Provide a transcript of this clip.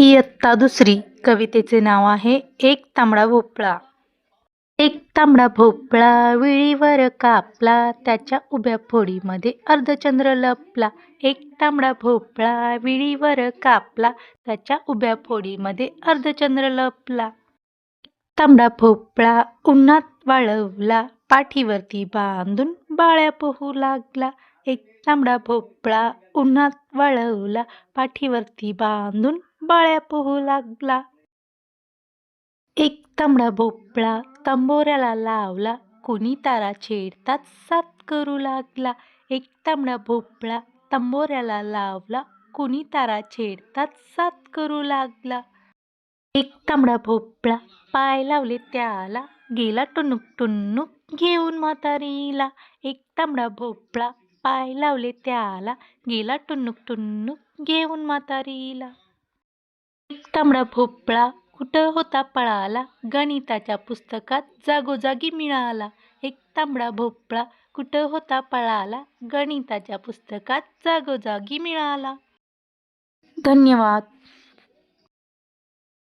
इयत्ता दुसरी कवितेचे नाव आहे एक तांबडा भोपळा. एक तांबडा भोपळा विळीवर कापला त्याच्या उभ्या फोडीमध्ये अर्धचंद्र लपला. एक तांबडा भोपळा विळीवर कापला त्याच्या उभ्या फोडीमध्ये अर्धचंद्र लपला. तांबडा भोपळा उन्हात वाळवला पाठीवरती बांधून बाळ्या पोहू लागला. एक तांबडा भोपळा उन्हात वाळवला पाठीवरती बांधून बाळ्या पोहू लागला. एक तांबडा भोपळा तांबोऱ्याला लावला कोणी तारा छेडतात सात करू लागला. एक तांबडा भोपळा तांबोऱ्याला लावला कोणी तारा छेडतात सात करू लागला. एक तांबडा भोपळा पाय लावले त्याला गेला टुनुक टुनुक घेऊन म्हातारीला. एक तांबडा भोपळा पाय लावले त्याला. गेला टुन्नुक टुन्नुक घेऊन म्हातारीला. तांबडा भोपळा कुठं होता पळाला? गणिताच्या पुस्तकात जागोजागी मिळाला. एक तांबडा भोपळा कुठं होता पळाला? गणिताच्या पुस्तकात जागोजागी मिळाला. धन्यवाद.